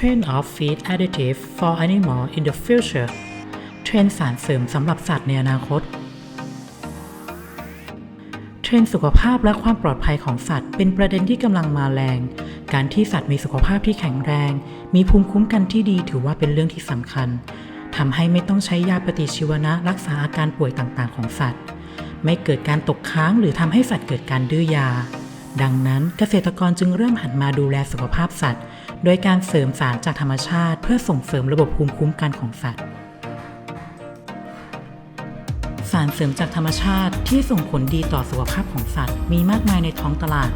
trend of feed additive for animal in the future เทรนด์สารเสริมสำหรับสัตว์ในอนาคต เทรนด์สุขภาพและความปลอดภัยของสัตว์ เป็นประเด็นที่กำลังมาแรง การที่สัตว์มีสุขภาพที่แข็งแรง มีภูมิคุ้มกันที่ดีถือว่าเป็นเรื่องที่สำคัญทำให้ไม่ต้องใช้ยาปฏิชีวนะรักษาอาการป่วยต่างๆ ของสัตว์ ไม่เกิดการตกค้างหรือทำให้สัตว์เกิดการดื้อยา ดังนั้นเกษตรกรจึงเริ่มหันมาดูแลสุขภาพสัตว์ โดยการเสริมสารจากธรรมชาติ เพื่อส่งเสริมระบบภูมิคุ้มกันของสัตว์ สารเสริมจากธรรมชาติที่ส่งผลดีต่อสุขภาพของสัตว์ มีมากมายในท้องตลาด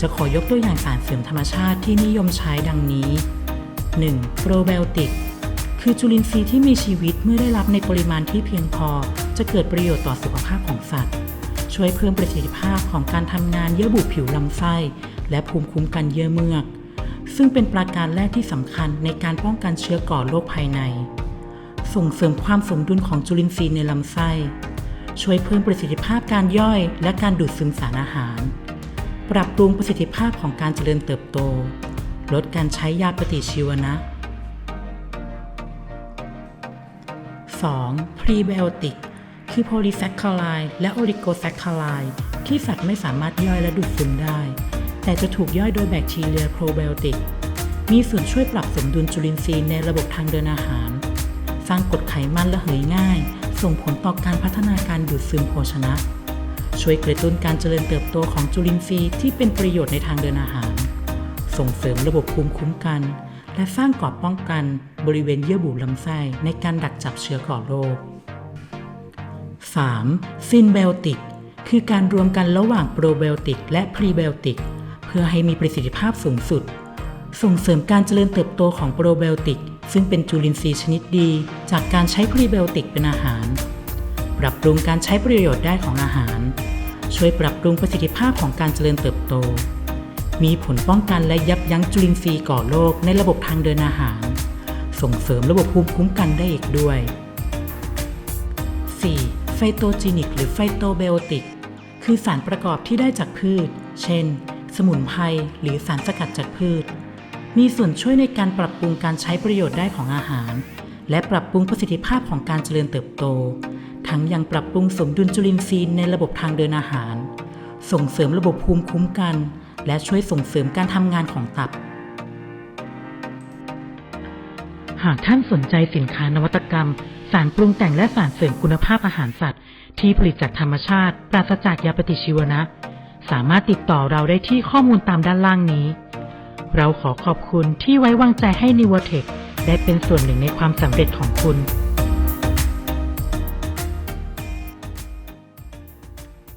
จะขอยกตัวอย่างสารเสริมธรรมชาติที่นิยมใช้ดังนี้ 1. โปรไบโอติก คือจุลินทรีย์ที่มีชีวิตเมื่อได้รับในปริมาณที่เพียงพอ จะเกิดประโยชน์ต่อสุขภาพของสัตว์ ช่วยเพิ่มประสิทธิภาพของการทำงานเยื่อบุผิวลำไส้ และภูมิคุ้มกันเยื่อเมือก ซึ่งเป็นประการแรกที่สำคัญในการป้องกันเชื้อก่อโรคภายใน ส่งเสริมความสมดุลของจุลินทรีย์ในลำไส้ ช่วยเพิ่มประสิทธิภาพการย่อยและการดูดซึมสารอาหาร ปรับปรุงประสิทธิภาพของการเจริญเติบโต ลดการใช้ยาปฏิชีวนะ 2. พรีไบโอติกคือโพลีแซคคาไลและโอลิโกแซคคาไลที่สัตว์ไม่สามารถย่อยและดูดซึมได้ แต่จะถูกย่อยโดยแบคทีเรียโปรไบโอติก มีส่วนช่วยปรับสมดุลจุลินทรีย์ในระบบทางเดินอาหาร สร้างกรดไขมันระเหยง่าย ส่งผลต่อการพัฒนาการดูดซึมโภชนะ ช่วยกระตุ้นการเจริญเติบโตของจุลินทรีย์ที่เป็นประโยชน์ในทางเดินอาหาร ส่งเสริมระบบภูมิคุ้มกัน และสร้างกรอบป้องกันบริเวณเยื่อบุลำไส้ในการดักจับเชื้อก่อโรค 3. ซินไบโอติก คือการรวมกันระหว่างโปรไบโอติกและพรีไบโอติก เพื่อให้มีประสิทธิภาพสูงสุด ส่งเสริมการเจริญเติบโตของโปรไบโอติก ซึ่งเป็นจุลินทรีย์ชนิดดี จากการใช้พรีไบโอติกเป็นอาหาร ปรับปรุงการใช้ประโยชน์ได้ของอาหาร ช่วยปรับปรุงประสิทธิภาพของการเจริญเติบโต มีผลป้องกันและยับยั้งจุลินทรีย์ก่อโรคในระบบทางเดินอาหาร ส่งเสริมระบบภูมิคุ้มกันได้อีกด้วย 4. ไฟโตจินิก หรือไฟโตไบโอติก คือสารประกอบที่ได้จากพืช เช่น สมุนไพรหรือสารสกัดจากพืช มีส่วนช่วยในการปรับปรุงการใช้ประโยชน์ได้ของอาหาร และปรับปรุงประสิทธิภาพของการเจริญเติบโต ทั้งยังปรับปรุงสมดุลจุลินทรีย์ในระบบทางเดินอาหาร ส่งเสริมระบบภูมิคุ้มกัน และช่วยส่งเสริมการทำงานของตับ หากท่านสนใจสินค้านวัตกรรม สารปรุงแต่งและสารเสริมคุณภาพอาหารสัตว์ ที่ผลิตจากธรรมชาติ ปราศจากยาปฏิชีวนะ สามารถติดต่อเราได้ที่ข้อมูลตามด้านล่างนี้ เราขอขอบคุณที่ไว้วางใจให้ n i v o t e c h ได้เป็นส่วนหนึ่งในความสำเร็จของคุณ